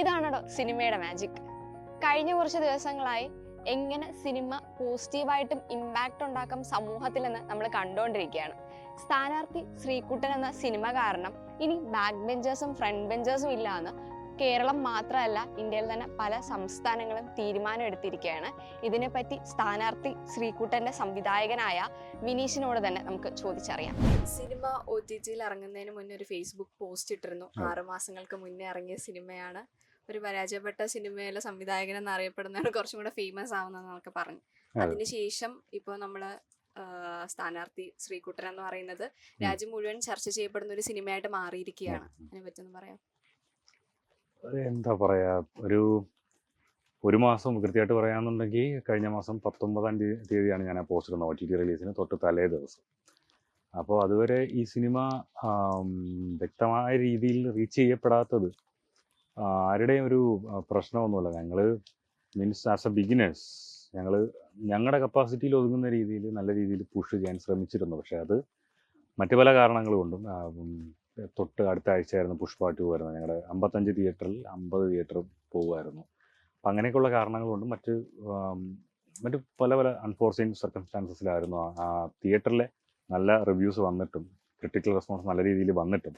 ഇതാണോ സിനിമയുടെ മാജിക് കഴിഞ്ഞ കുറച്ച് ദിവസങ്ങളായി എങ്ങനെ സിനിമ പോസിറ്റീവായിട്ടും ഇമ്പാക്റ്റ് ഉണ്ടാക്കും സമൂഹത്തിലെന്ന് നമ്മൾ കണ്ടുകൊണ്ടിരിക്കുകയാണ് സ്ഥാനാർത്ഥി ശ്രീകുട്ടൻ എന്ന സിനിമ കാരണം ഇനി ബാക്ക് ബെഞ്ചേഴ്സും ഫ്രണ്ട് ബെഞ്ചേഴ്സും ഇല്ല എന്ന് കേരളം മാത്രമല്ല ഇന്ത്യയിൽ തന്നെ പല സംസ്ഥാനങ്ങളും തീരുമാനം എടുത്തിരിക്കുകയാണ് ഇതിനെപ്പറ്റി സ്ഥാനാർത്ഥി ശ്രീകുട്ടന്റെ സംവിധായകനായ വിനീഷിനോട് തന്നെ നമുക്ക് ചോദിച്ചറിയാം. സിനിമ ഒ ടി ടിയിൽ ഇറങ്ങുന്നതിന് മുന്നേ ഒരു ഫേസ്ബുക്ക് പോസ്റ്റ് ഇട്ടിരുന്നു. ആറു മാസങ്ങൾക്ക് മുന്നേ ഇറങ്ങിയ സിനിമയാണ്. ഒരു പരാജയപ്പെട്ട സിനിമയിലെ സംവിധായകൻ എന്നറിയപ്പെടുന്നതാണ് കുറച്ചും കൂടെ ഫേമസ് ആവുന്നതെന്നൊക്കെ പറഞ്ഞു. അതിനുശേഷം ഇപ്പോൾ നമ്മൾ സ്ഥാനാർത്ഥി ശ്രീകുട്ടൻ എന്ന് പറയുന്നത് രാജ്യം മുഴുവൻ ചർച്ച ചെയ്യപ്പെടുന്ന ഒരു സിനിമയായിട്ട് മാറിയിരിക്കുകയാണ്. അതിനെ പറ്റൊന്ന് പറയാം. എന്താ പറയാ ഒരു ഒരു മാസം കൃത്യമായിട്ട് പറയാന്നുണ്ടെങ്കിൽ കഴിഞ്ഞ മാസം പത്തൊമ്പതാം തീയതി തീയതിയാണ് ഞാൻ ആ പോസ്റ്റ് ഇടുന്നത് ഒ ടി ടി റിലീസിന് തൊട്ട് തലേ ദിവസം. അപ്പോൾ അതുവരെ ഈ സിനിമ വ്യക്തമായ രീതിയിൽ റീച്ച് ചെയ്യപ്പെടാത്തത് ആരുടെയും ഒരു പ്രശ്നമൊന്നുമല്ല. ഞങ്ങൾ മീൻസ് ആസ് എ ബിഗിനേഴ്സ് ഞങ്ങൾ ഞങ്ങളുടെ കപ്പാസിറ്റിയിൽ ഒതുങ്ങുന്ന രീതിയിൽ നല്ല രീതിയിൽ പുഷ് ചെയ്യാൻ ശ്രമിച്ചിരുന്നു. പക്ഷേ അത് മറ്റു പല കാരണങ്ങൾ കൊണ്ടും തൊട്ട് അടുത്ത ആഴ്ചയായിരുന്നു പുഷ് ടു വരുന്നത്. ഞങ്ങളുടെ അമ്പത്തഞ്ച് തിയേറ്ററിൽ അമ്പത് തിയേറ്റർ പോകുമായിരുന്നു. അപ്പം അങ്ങനെയൊക്കെയുള്ള കാരണങ്ങൾ കൊണ്ടും മറ്റ് മറ്റു പല പല അൺഫോർസീൻ സർക്കംസ്റ്റാൻസസിലായിരുന്നു ആ തിയേറ്ററിലെ നല്ല റിവ്യൂസ് വന്നിട്ടും ക്രിട്ടിക്കൽ റെസ്പോൺസ് നല്ല രീതിയിൽ വന്നിട്ടും.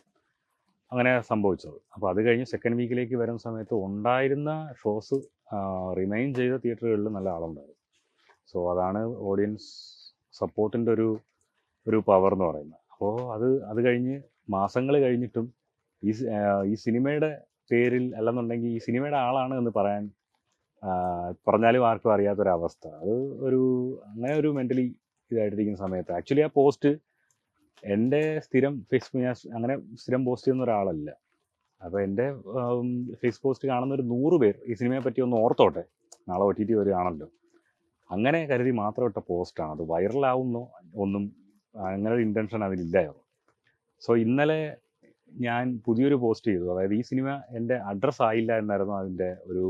അങ്ങനെ സംഭവിച്ചത്. അപ്പോൾ അത് കഴിഞ്ഞ് സെക്കൻഡ് വീക്കിലേക്ക് വരുന്ന സമയത്ത് ഉണ്ടായിരുന്ന ഷോസ് റിമൈൻ ചെയ്ത തിയേറ്ററുകളിൽ നല്ല ആളുണ്ടായിരുന്നു. സോ അതാണ് ഓഡിയൻസ് സപ്പോർട്ടിന്റെ ഒരു ഒരു പവർ എന്ന് പറയുന്നത്. അപ്പോൾ അത് അത് കഴിഞ്ഞ് മാസങ്ങൾ കഴിഞ്ഞിട്ടും ഈ ഈ സിനിമയുടെ പേരിൽ അല്ലെന്നുണ്ടെങ്കിൽ ഈ സിനിമയുടെ ആളാണ് എന്ന് പറയാൻ പറഞ്ഞാലും ആർക്കും അറിയാത്തൊരവസ്ഥ. അത് ഒരു അങ്ങനെ ഒരു മെന്റലി ഇതായിട്ടിരിക്കുന്ന സമയത്ത്. ആക്ച്വലി ആ പോസ്റ്റ് എന്റെ സ്ഥിരം ഫേസ്ബുക്ക് ഞാൻ അങ്ങനെ സ്ഥിരം പോസ്റ്റ് ചെയ്യുന്ന ഒരാളല്ല. അപ്പോൾ എന്റെ ഫേസ് പോസ്റ്റ് കാണുന്ന ഒരു നൂറ് പേർ ഈ സിനിമയെ പറ്റി ഒന്ന് ഓർത്തോട്ടെ. നാളെ ഒ ടി ടി വരികയാണല്ലോ. അങ്ങനെ കരുതി മാത്രം ഇട്ട പോസ്റ്റാണ് അത് വൈറലാവുന്നു ഒന്നും അങ്ങനെ ഒരു ഇന്റൻഷൻ അതിലില്ലായിരുന്നു. സോ ഇന്നലെ ഞാൻ പുതിയൊരു പോസ്റ്റ് ചെയ്തു. അതായത് ഈ സിനിമ എന്റെ അഡ്രസ്സ് ആയില്ല എന്നായിരുന്നു അതിന്റെ ഒരു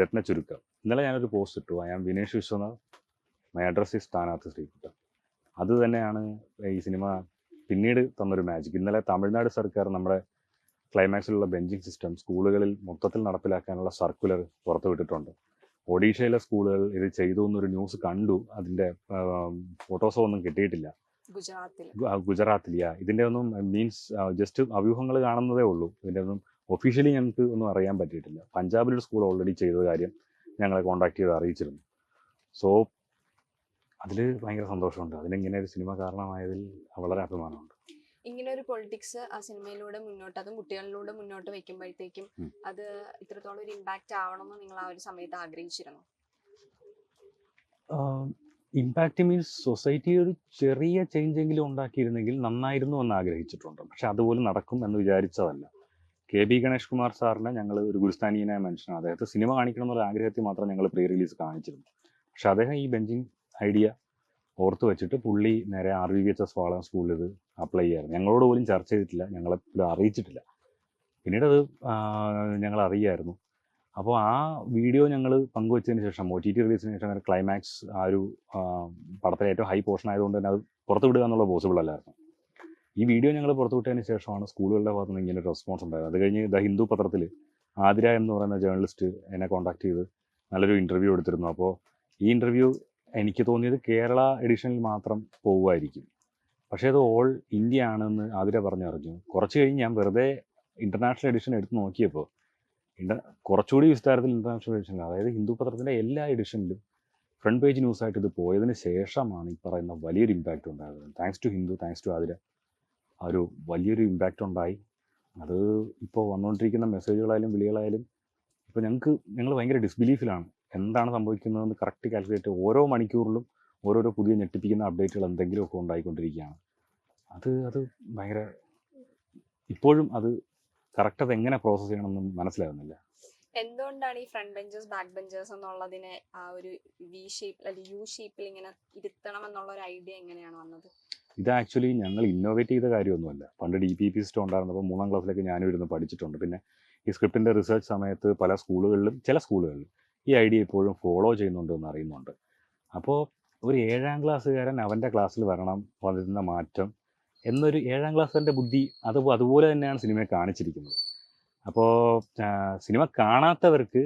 രത്ന ചുരുക്കം. ഇന്നലെ ഞാനൊരു പോസ്റ്റ് ഇട്ടു. ഞാൻ വിനേഷ് വിശ്വനാഥ് മൈ അഡ്രസ് ഈ സ്ഥാനാർത്ഥി ശ്രീകുട്ടൻ അത് തന്നെയാണ് ഈ സിനിമ പിന്നീട് തന്നൊരു മാജിക് ഇന്നലെ തമിഴ്നാട് സർക്കാർ നമ്മുടെ ക്ലൈമാക്സിലുള്ള ബെഞ്ചിങ് സിസ്റ്റം സ്കൂളുകളിൽ മൊത്തത്തിൽ നടപ്പിലാക്കാനുള്ള സർക്കുലർ പുറത്തുവിട്ടിട്ടുണ്ട് ഒഡീഷയിലെ സ്കൂളുകൾ ഇത് ചെയ്തു എന്നൊരു ന്യൂസ് കണ്ടു. അതിന്റെ ഫോട്ടോസോ ഒന്നും കിട്ടിയിട്ടില്ല. ഗുജറാത്തിൽ. ഗു- ആ, ഇതിന്റെ ഒന്നും മീൻസ് ജസ്റ്റ് അഭ്യൂഹങ്ങൾ കാണുന്നതേ ഉള്ളൂ. ഇതിന്റെ ഒന്നും ഒഫീഷ്യലി ഞങ്ങൾക്ക് ഒന്നും അറിയാൻ പറ്റിയിട്ടില്ല. പഞ്ചാബിലൊരു സ്കൂൾ ഓൾറെഡി ചെയ്ത കാര്യം ഞങ്ങളെ കോൺടാക്ട് ചെയ്ത് അറിയിച്ചിരുന്നു. സോ അതിൽ ഭയങ്കര സന്തോഷമുണ്ട്. അതിനിങ്ങനെ ഒരു സിനിമ കാരണമായതിൽ വളരെ അഭിമാനമുണ്ട്. ഇങ്ങനെ ഒരു പൊളിറ്റിക്സ് ആ സിനിമയിലൂടെ മുന്നോട്ട് അതും കുട്ടികളിലൂടെ മുന്നോട്ട് വെക്കുമ്പോഴത്തേക്കും. അത് ഇത്രത്തോളം ഒരു ഇമ്പാക്റ്റ് ആവണമെന്ന് നിങ്ങൾ ആ ഒരു സമയത്ത് ആഗ്രഹിച്ചിരുന്നു? ഇമ്പാക്റ്റ് മീൻസ് സൊസൈറ്റി ഒരു ചെറിയ ചേഞ്ച് എങ്കിലും ഉണ്ടാക്കിയിരുന്നെങ്കിൽ നന്നായിരുന്നു എന്ന് ആഗ്രഹിച്ചിട്ടുണ്ട്. പക്ഷെ അതുപോലെ നടക്കും എന്ന് വിചാരിച്ചതല്ല. കെ ബി ഗണേഷ് കുമാർ സാറിനെ ഞങ്ങൾ ഒരു ഗുരുസ്ഥാനീയനായ മനുഷ്യനാണ്. അദ്ദേഹത്തെ സിനിമ കാണിക്കണം എന്നുള്ള ആഗ്രഹത്തിൽ മാത്രം ഞങ്ങൾ പ്രീ റിലീസ് കാണിച്ചിരുന്നു. പക്ഷെ അദ്ദേഹം ഈ ബെഞ്ചിങ് ഐഡിയ ഓർത്ത് വെച്ചിട്ട് പുള്ളി നേരെ R V H S Valakom സ്കൂളിൽ ഇത് അപ്ലൈ ചെയ്യാറ് ഞങ്ങളോട് പോലും ചർച്ച ചെയ്തിട്ടില്ല. ഞങ്ങളെ പോലും അറിയിച്ചിട്ടില്ല. പിന്നീട് അത് ഞങ്ങൾ അറിയായിരുന്നു. അപ്പോൾ ആ വീഡിയോ ഞങ്ങൾ പങ്കുവച്ചതിന് ശേഷം ഒ ടി ടി റിലീസിന് ശേഷം ക്ലൈമാക്സ് ആ ഒരു പടത്തിലെ ഏറ്റവും ഹൈ പോർഷൻ ആയതുകൊണ്ട് തന്നെ അത് പുറത്തു വിടുക എന്നുള്ള പോസിബിൾ അല്ലായിരുന്നു. ഈ വീഡിയോ ഞങ്ങൾ പുറത്തു വിട്ടതിന് ശേഷമാണ് സ്കൂളുകളുടെ ഭാഗത്ത് നിന്ന് ഇങ്ങനെ ഒരു റെസ്പോൺസ് ഉണ്ടായത്. അത് കഴിഞ്ഞ് ദ ഹിന്ദു പത്രത്തിൽ ആതിര എന്ന് പറയുന്ന ജേർണലിസ്റ്റ് എന്നെ കോൺടാക്ട് ചെയ്ത് നല്ലൊരു ഇന്റർവ്യൂ എടുത്തിരുന്നു. അപ്പോൾ ഈ ഇന്റർവ്യൂ എനിക്ക് തോന്നിയത് കേരള എഡിഷനിൽ മാത്രം പോവുമായിരിക്കും. പക്ഷേ അത് ഓൾ ഇന്ത്യ ആണെന്ന് ആതിര പറഞ്ഞറിഞ്ഞു. കുറച്ച് കഴിഞ്ഞ് ഞാൻ വെറുതെ ഇന്റർനാഷണൽ എഡിഷൻ എടുത്ത് നോക്കിയപ്പോൾ ഇന്റർ കുറച്ചുകൂടി വിസ്താരത്തിൽ ഇന്റർനാഷണൽ എഡിഷൻ അതായത് ഹിന്ദു പത്രത്തിന്റെ എല്ലാ എഡിഷനിലും ഫ്രണ്ട് പേജ് ന്യൂസ് ആയിട്ട് ഇത് പോയതിന് ശേഷമാണ് ഈ പറയുന്ന വലിയൊരു ഇമ്പാക്റ്റ് ഉണ്ടായത്. Thanks to Hindu thanks to Athira ആ ഒരു വലിയൊരു ഇമ്പാക്റ്റ് ഉണ്ടായി. അത് ഇപ്പോൾ വന്നുകൊണ്ടിരിക്കുന്ന മെസ്സേജുകളായാലും വിളികളായാലും ഇപ്പോൾ ഞങ്ങൾക്ക് ഞങ്ങൾ ഭയങ്കര ഡിസ്ബിലീഫിലാണ് എന്താണ് സംഭവിക്കുന്നതെന്ന് കറക്റ്റ് കാൽക്കുലേറ്റ് ഓരോ മണിക്കൂറിലും ഓരോരോ പുതിയ ഞെട്ടിപ്പിക്കുന്ന അപ്ഡേറ്റുകൾ എന്തെങ്കിലുമൊക്കെ ഉണ്ടായിക്കൊണ്ടിരിക്കുകയാണ്. അത് അത് ഭയങ്കര ഇപ്പോഴും അത് കറക്റ്റ് അത് എങ്ങനെ പ്രോസസ്സ് ചെയ്യണമെന്നും മനസ്സിലാകുന്നില്ല എന്തുകൊണ്ടാണ് ഈ ഫ്രണ്ട് ബെഞ്ചേഴ്സ് ബാക്ക് ബെഞ്ചേഴ്സ് എന്നുള്ളതിനെ ആ ഒരു വി ഷേപ്പ് അല്ലെങ്കിൽ യു ഷേപ്പിൽ ഇങ്ങനെ ഇരുത്തണം എന്നുള്ള ഒരു ഐഡിയ എങ്ങനെയാണ് വന്നത്? ഇത് ആക്ച്വലി ഞങ്ങൾ ഇന്നോവേറ്റ് ചെയ്ത കാര്യമൊന്നുമല്ല. പണ്ട് ഡി പി പി സിസ്റ്റം ഉണ്ടായിരുന്നപ്പോൾ മൂന്നാം ക്ലാസ്സിലേക്ക് ഞാനും ഇരുന്ന് പഠിച്ചിട്ടുണ്ട്. പിന്നെ ഈ സ്ക്രിപ്റ്റിന്റെ റിസർച്ച് സമയത്ത് പല സ്കൂളുകളിലും ചില സ്കൂളുകളിലും ഈ ഐഡിയ ഇപ്പോഴും ഫോളോ ചെയ്യുന്നുണ്ട് എന്ന് അറിയുന്നുണ്ട്. അപ്പോൾ ഒരു ഏഴാം ക്ലാസ്സുകാരൻ അവന്റെ ക്ലാസ്സിൽ വരണം വന്നിരുന്ന മാറ്റം എന്നൊരു ഏഴാം ക്ലാസ്സുകാരന്റെ ബുദ്ധി അത് അതുപോലെ തന്നെയാണ് സിനിമയെ കാണിച്ചിരിക്കുന്നത്. അപ്പോൾ സിനിമ കാണാത്തവർക്ക്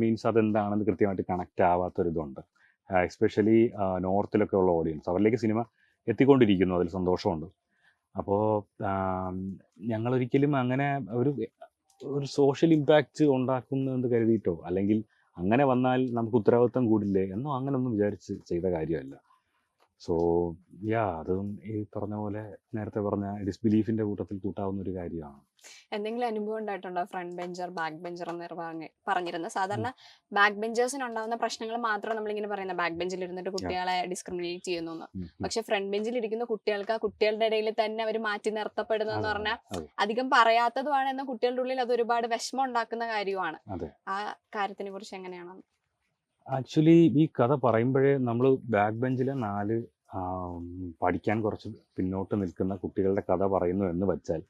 മീൻസ് അതെന്താണെന്ന് കൃത്യമായിട്ട് കണക്റ്റ് ആവാത്തൊരിതുണ്ട് എസ്പെഷ്യലി നോർത്തിലൊക്കെ ഉള്ള ഓഡിയൻസ് അവരിലേക്ക് സിനിമ എത്തിക്കൊണ്ടിരിക്കുന്നു. അതിൽ സന്തോഷമുണ്ട്. അപ്പോൾ ഞങ്ങളൊരിക്കലും അങ്ങനെ ഒരു ഒരു സോഷ്യൽ ഇമ്പാക്റ്റ് ഉണ്ടാക്കുന്നു എന്ന് കരുതിയിട്ടോ? അല്ലെങ്കിൽ അങ്ങനെ വന്നാൽ നമുക്ക് ഉത്തരവാദിത്വം കൂടില്ലേ എന്നോ അങ്ങനെയൊന്നും വിചാരിച്ച് ചെയ്ത കാര്യമല്ല. സോ യാ അതും ഈ പറഞ്ഞ പോലെ നേരത്തെ പറഞ്ഞ ഡിസ്ബിലീഫിന്റെ കൂട്ടത്തിൽ കൂട്ടാവുന്ന ഒരു കാര്യമാണ്. എന്തെങ്കിലും അനുഭവം ഉണ്ടായിട്ടുണ്ടോ? ഫ്രണ്ട് ബെഞ്ചർ ബാക്ക് ബെഞ്ചർ എന്ന് പറഞ്ഞ് പറഞ്ഞിരുന്നത് സാധാരണ ബാക്ക് ബെഞ്ചേഴ്സിന് ഉണ്ടാവുന്ന പ്രശ്നങ്ങൾ മാത്രം നമ്മളിങ്ങനെ പറയുന്ന ബാക്ക് ബെഞ്ചിൽ ഇരുന്നിട്ട് കുട്ടികളെ ഡിസ്ക്രിമിനേറ്റ് ചെയ്യുന്നു എന്ന്. പക്ഷെ ഫ്രണ്ട് ബെഞ്ചിൽ ഇരിക്കുന്ന കുട്ടികൾക്ക് ആ കുട്ടികളുടെ ഇടയിൽ തന്നെ അവർ മാറ്റി നിർത്തപ്പെടുന്നു എന്ന് പറഞ്ഞാൽ അധികം പറയാത്തതുമാണ് എന്ന കുട്ടികളുടെ ഉള്ളിൽ അത് ഒരുപാട് വിഷമം ഉണ്ടാക്കുന്ന കാര്യമാണ്. ആ കാര്യത്തിനെ കുറിച്ച് എങ്ങനെയാണ്? ആക്ച്വലി ഈ കഥ പറയുമ്പോഴേ നമ്മൾ ബാക്ക് ബെഞ്ചിലെ നാല് പഠിക്കാൻ കുറച്ച് പിന്നോട്ട് നിൽക്കുന്ന കുട്ടികളുടെ കഥ പറയുന്നു എന്ന് വെച്ചാൽ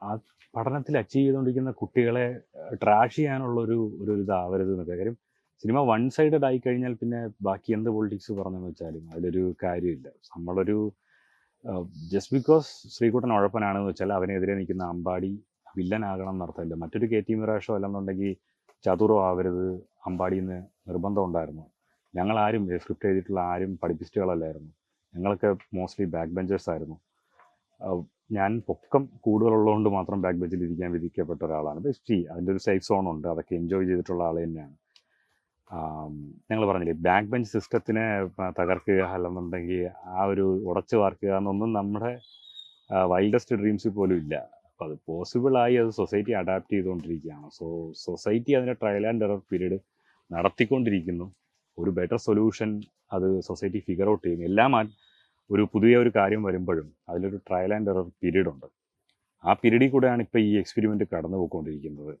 ആ പഠനത്തിൽ അച്ചീവ് ചെയ്തുകൊണ്ടിരിക്കുന്ന കുട്ടികളെ ട്രാഷ് ചെയ്യാനുള്ള ഒരു ഒരു ഇതാവരുത് എന്നൊക്കെ. കാര്യം സിനിമ വൺ സൈഡഡ് ആയി കഴിഞ്ഞാൽ പിന്നെ ബാക്കി എന്ത് പൊളിറ്റിക്സ് പറഞ്ഞെന്ന് വെച്ചാലും അതിലൊരു കാര്യമില്ല. നമ്മളൊരു ജസ്റ്റ് ബിക്കോസ് ശ്രീകുട്ടൻ ഉഴപ്പനാണെന്ന് വെച്ചാൽ അവനെതിരെ നിൽക്കുന്ന അമ്പാടി വില്ലനാകണം എന്നർത്ഥമില്ല. മറ്റൊരു കെ ടി മിറാഷോ അല്ലെന്നുണ്ടെങ്കിൽ ചതുറോ ആവരുത് അമ്പാടിന്ന് നിർബന്ധം ഉണ്ടായിരുന്നു. ഞങ്ങൾ ആരും സ്ക്രിപ്റ്റ് എഴുതിയിട്ടുള്ള ആരും പഠിപ്പിസ്റ്റുകളല്ലായിരുന്നു. ഞങ്ങളൊക്കെ മോസ്റ്റ്ലി ബാക്ക് ബെഞ്ചേഴ്സ് ആയിരുന്നു. ഞാൻ പൊക്കം കൂടുതലുള്ളതുകൊണ്ട് മാത്രം ബാക്ക് ബെഞ്ചിൽ ഇരിക്കാൻ വിധിക്കപ്പെട്ട ഒരാളാണ്. ബെസ്റ്റ് അതിന്റെ ഒരു സേഫ് സോൺ ഉണ്ട്. അതൊക്കെ എൻജോയ് ചെയ്തിട്ടുള്ള ആൾ തന്നെയാണ്. ഞങ്ങൾ പറഞ്ഞില്ലേ ബാക്ക് ബെഞ്ച് സിസ്റ്റത്തിനെ തകർക്കുക അല്ലെന്നുണ്ടെങ്കിൽ ആ ഒരു ഉടച്ചു വാർക്കുക എന്നൊന്നും നമ്മുടെ വൈൽഡസ്റ്റ് ഡ്രീംസിൽ പോലും ഇല്ല. അപ്പോൾ അത് പോസിബിൾ ആയി അത് സൊസൈറ്റി അഡാപ്റ്റ് ചെയ്തുകൊണ്ടിരിക്കുകയാണ്. സോ സൊസൈറ്റി അതിന്റെ ട്രയൽ ആൻഡ് എറർ പീരീഡ് നടത്തിക്കൊണ്ടിരിക്കുന്നു. ഒരു ബെറ്റർ സൊല്യൂഷൻ അത് സൊസൈറ്റി ഫിഗർ ഔട്ട് ചെയ്യും എല്ലാം ഒരു പുതിയ ഒരു കാര്യം വരുമ്പോഴും അതിലൊരു ട്രയൽ ആൻഡ് എറർ പീരീഡ് ഉണ്ട്. ആ പീരീഡിൽ കൂടെയാണ് ഇപ്പോൾ ഈ എക്സ്പെരിമെന്റ് കടന്നു പോയിക്കൊണ്ടിരിക്കുന്നത്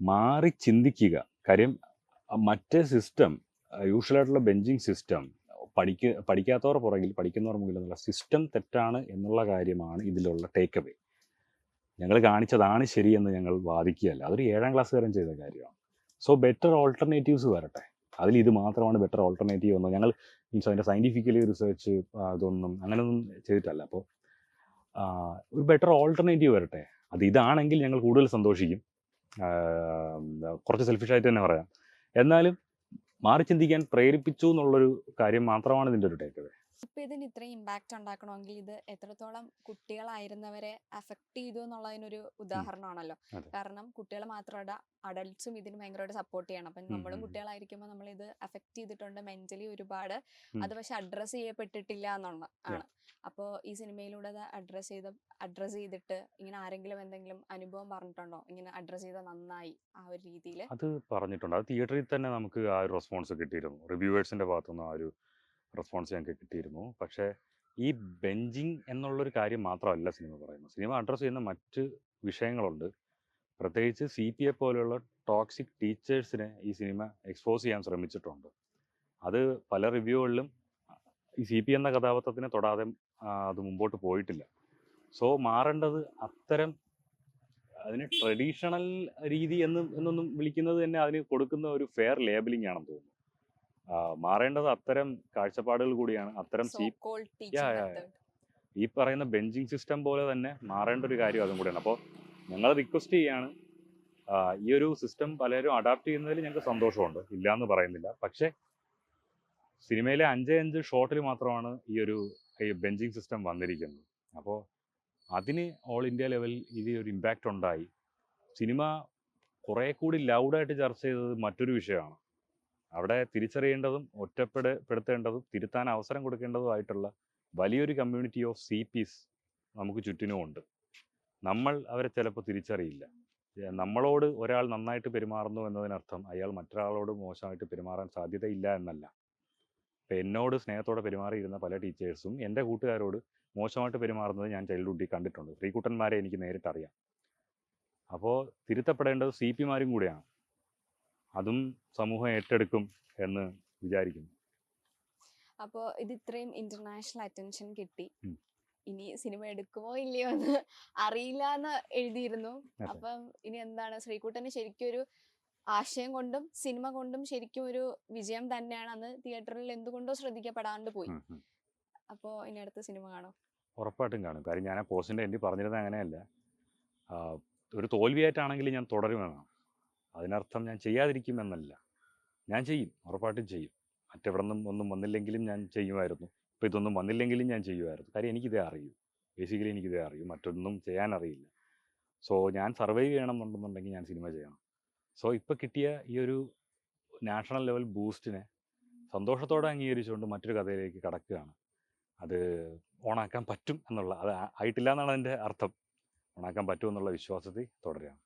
മാറി ചിന്തിക്കുക. കാര്യം മറ്റേ സിസ്റ്റം യൂഷ്വലായിട്ടുള്ള ബെഞ്ചിങ് സിസ്റ്റം പഠിക്ക പഠിക്കാത്തവർ പുറകിൽ പഠിക്കുന്നവർ മുകളിൽ സിസ്റ്റം തെറ്റാണ് എന്നുള്ള കാര്യമാണ് ഇതിലുള്ള ടേക്ക് അവേ ഞങ്ങൾ കാണിച്ചതാണ് ശരിയെന്ന് ഞങ്ങൾ വാദിക്കുകയല്ല. അതൊരു ഏഴാം ക്ലാസ്സുകാരൻ ചെയ്ത കാര്യമാണ്. സോ ബെറ്റർ ഓൾട്ടർനേറ്റീവ്സ് വരട്ടെ. അതിൽ ഇത് മാത്രമാണ് ബെറ്റർ ഓൾട്ടർനേറ്റീവ് എന്ന് ഞങ്ങൾ മീൻസ് അതിന്റെ സയന്റിഫിക്കലി റിസർച്ച് അതൊന്നും അങ്ങനെയൊന്നും ചെയ്തിട്ടല്ല. അപ്പോൾ ഒരു ബെറ്റർ ഓൾട്ടർനേറ്റീവ് വരട്ടെ. അത് ഇതാണെങ്കിൽ ഞങ്ങൾ കൂടുതൽ സന്തോഷിക്കും. കുറച്ച് സെൽഫിഷായിട്ട് തന്നെ പറയാം. എന്നാലും മാറി ചിന്തിക്കാൻ പ്രേരിപ്പിച്ചു എന്നുള്ളൊരു കാര്യം മാത്രമാണ് ഇതിന്റെ ഒരു ടേക്ക് ഇപ്പൊ ഇതിന് ഇത്രയും ഇമ്പാക്റ്റ് ഉണ്ടാക്കണമെങ്കിൽ ഇത് എത്രത്തോളം കുട്ടികളായിരുന്നവരെ അഫക്ട് ചെയ്തു എന്നുള്ളതിനൊരു ഉദാഹരണമാണല്ലോ. കാരണം കുട്ടികൾ മാത്രമല്ല അഡൽട്സും ഇതിന് ഭയങ്കരമായിട്ട് സപ്പോർട്ട് ചെയ്യണം. അപ്പം നമ്മളും. കുട്ടികളായിരിക്കുമ്പോൾ നമ്മൾ ഇത് അഫക്ട് ചെയ്തിട്ടുണ്ട് മെന്റലി ഒരുപാട്. അത് പക്ഷെ അഡ്രസ്സ് ചെയ്യപ്പെട്ടിട്ടില്ല എന്നുള്ള ആണ്. അപ്പോൾ ഈ സിനിമയിലൂടെ അത് അഡ്രസ്സ് ചെയ്ത് അഡ്രസ്സ് ചെയ്തിട്ട് ഇങ്ങനെ ആരെങ്കിലും എന്തെങ്കിലും അനുഭവം പറഞ്ഞിട്ടുണ്ടോ? ഇങ്ങനെ അഡ്രസ്സ് ചെയ്ത നന്നായി ആ ഒരു രീതിയിൽ അത് പറഞ്ഞിട്ടുണ്ട്. അത് തിയേറ്ററിൽ തന്നെ നമുക്ക് ആ ഒരു റെസ്പോൺസ് കിട്ടിയിരുന്നു. റിവ്യൂവേഴ്സിന്റെ ഭാഗത്തുനിന്ന് ആ ഒരു റെസ്പോൺസ് ഞങ്ങൾക്ക് കിട്ടിയിരുന്നു. പക്ഷേ ഈ ബെഞ്ചിങ് എന്നുള്ളൊരു കാര്യം മാത്രമല്ല സിനിമ പറയുന്നത്. സിനിമ അഡ്രസ്സ് ചെയ്യുന്ന മറ്റ് വിഷയങ്ങളുണ്ട്. പ്രത്യേകിച്ച് സി പി എ പോലെയുള്ള ടോക്സിക് ടീച്ചേഴ്സിനെ ഈ സിനിമ എക്സ്പോസ് ചെയ്യാൻ ശ്രമിച്ചിട്ടുണ്ട്. അത് പല റിവ്യൂകളിലും ഈ സി പി എന്ന കഥാപാത്രത്തിനെ തൊടാതെ അത് മുമ്പോട്ട് പോയിട്ടില്ല. സോ മാറേണ്ടത് അത്തരം അതിന് ട്രഡീഷണൽ രീതി എന്ന് എന്നൊന്നും വിളിക്കുന്നത് തന്നെ അതിന് കൊടുക്കുന്ന ഒരു ഫെയർ ലേബലിംഗ് ആണെന്ന് തോന്നുന്നു. മാറേണ്ടത് അത്തരം കാഴ്ചപ്പാടുകൾ കൂടിയാണ്. അത്തരം. ഈ പറയുന്ന ബെഞ്ചിങ് സിസ്റ്റം പോലെ തന്നെ മാറേണ്ട ഒരു കാര്യം അതും കൂടിയാണ്. അപ്പോൾ ഞങ്ങൾ റിക്വസ്റ്റ് ചെയ്യാണ് ഈ ഒരു സിസ്റ്റം പലരും അഡാപ്റ്റ് ചെയ്യുന്നതിൽ ഞങ്ങൾക്ക് സന്തോഷമുണ്ട്. ഇല്ല എന്ന് പറയുന്നില്ല. പക്ഷേ സിനിമയിലെ അഞ്ചേ അഞ്ച് ഷോട്ടിൽ മാത്രമാണ് ഈ ഒരു ബെഞ്ചിങ് സിസ്റ്റം വന്നിരിക്കുന്നത്. അപ്പോൾ അതിന് ഓൾ ഇന്ത്യ ലെവൽ ഇത് ഒരു ഇമ്പാക്റ്റ് ഉണ്ടായി. സിനിമ കുറേ കൂടി ലൗഡായിട്ട് ചർച്ച ചെയ്തത് മറ്റൊരു വിഷയമാണ്. അവിടെ തിരിച്ചറിയേണ്ടതും ഒറ്റപ്പെടുത്തേണ്ടതും തിരുത്താൻ അവസരം കൊടുക്കേണ്ടതുമായിട്ടുള്ള വലിയൊരു കമ്മ്യൂണിറ്റി ഓഫ് സി പീസ് നമുക്ക് ചുറ്റിനുമുണ്ട് നമ്മൾ അവരെ ചിലപ്പോൾ തിരിച്ചറിയില്ല. നമ്മളോട് ഒരാൾ നന്നായിട്ട് പെരുമാറുന്നു എന്നതിനർത്ഥം അയാൾ മറ്റൊരാളോട് മോശമായിട്ട് പെരുമാറാൻ സാധ്യതയില്ല എന്നല്ല. ഇപ്പം എന്നോട് സ്നേഹത്തോടെ പെരുമാറിയിരുന്ന പല ടീച്ചേഴ്സും എന്റെ കൂട്ടുകാരോട് മോശമായിട്ട് പെരുമാറുന്നത് ഞാൻ ചൈൽഡ്ഹുഡിൽ കണ്ടിട്ടുണ്ട്. ശ്രീകുട്ടന്മാരെ എനിക്ക് നേരിട്ടറിയാം. അപ്പോൾ തിരുത്തപ്പെടേണ്ടത് സി പിമാരും കൂടെയാണ്. അതും സമൂഹം ഏറ്റെടുക്കും എന്ന് വിചാരിക്കുന്നു. അപ്പോ ഇത് ഇത്രയും ഇന്റർനാഷണൽ അറ്റൻഷൻ കിട്ടി ഇനി സിനിമ എടുക്കുമോ ഇല്ലയോ എന്ന് അറിയില്ല എന്ന് എഴുതിയിരുന്നു. അപ്പം ഇനി എന്താണ്? ശ്രീകുട്ടന് ശരിക്കും ഒരു ആശയം കൊണ്ടും സിനിമ കൊണ്ടും ശരിക്കും ഒരു വിജയം തന്നെയാണ്. അന്ന് തിയേറ്ററിൽ എന്തുകൊണ്ടോ ശ്രദ്ധിക്കപ്പെടാണ്ട് പോയി. അപ്പോൾ ഇനി അടുത്ത സിനിമ കാണോ? ഉറപ്പായിട്ടും കാണും. കാര്യം ഞാൻ ആ പോസ്റ്റിന്റെ എന്റെ പറഞ്ഞിരുന്നത് അങ്ങനെയല്ല. ഒരു തോൽവിയായിട്ടാണെങ്കിൽ ഞാൻ തുടരുമെന്നാണ്. അതിനർത്ഥം ഞാൻ ചെയ്യാതിരിക്കും എന്നല്ല ഞാൻ ചെയ്യും. ഉറപ്പായിട്ടും ചെയ്യും. മറ്റെവിടെ നിന്നും ഒന്നും വന്നില്ലെങ്കിലും ഞാൻ ചെയ്യുമായിരുന്നു. ഇപ്പോൾ ഇതൊന്നും വന്നില്ലെങ്കിലും ഞാൻ ചെയ്യുമായിരുന്നു. കാര്യം എനിക്കിതേ അറിയൂ. ബേസിക്കലി എനിക്കിതേ അറിയൂ. മറ്റൊന്നും ചെയ്യാൻ അറിയില്ല സോ ഞാൻ സർവൈവ് ചെയ്യണം എന്നുണ്ടെന്നുണ്ടെങ്കിൽ ഞാൻ സിനിമ ചെയ്യണം. സോ ഇപ്പോൾ കിട്ടിയ ഈ ഒരു നാഷണൽ ലെവൽ ബൂസ്റ്റിനെ സന്തോഷത്തോടെ അംഗീകരിച്ചുകൊണ്ട് മറ്റൊരു കഥയിലേക്ക് കടക്കുകയാണ്. അത് ഓണാക്കാൻ പറ്റും എന്നുള്ള അത് ആയിട്ടില്ല എന്നാണ് അതിന്റെ അർത്ഥം. ഓണാക്കാൻ പറ്റും എന്നുള്ള വിശ്വാസത്തിൽ തുടരുകയാണ്.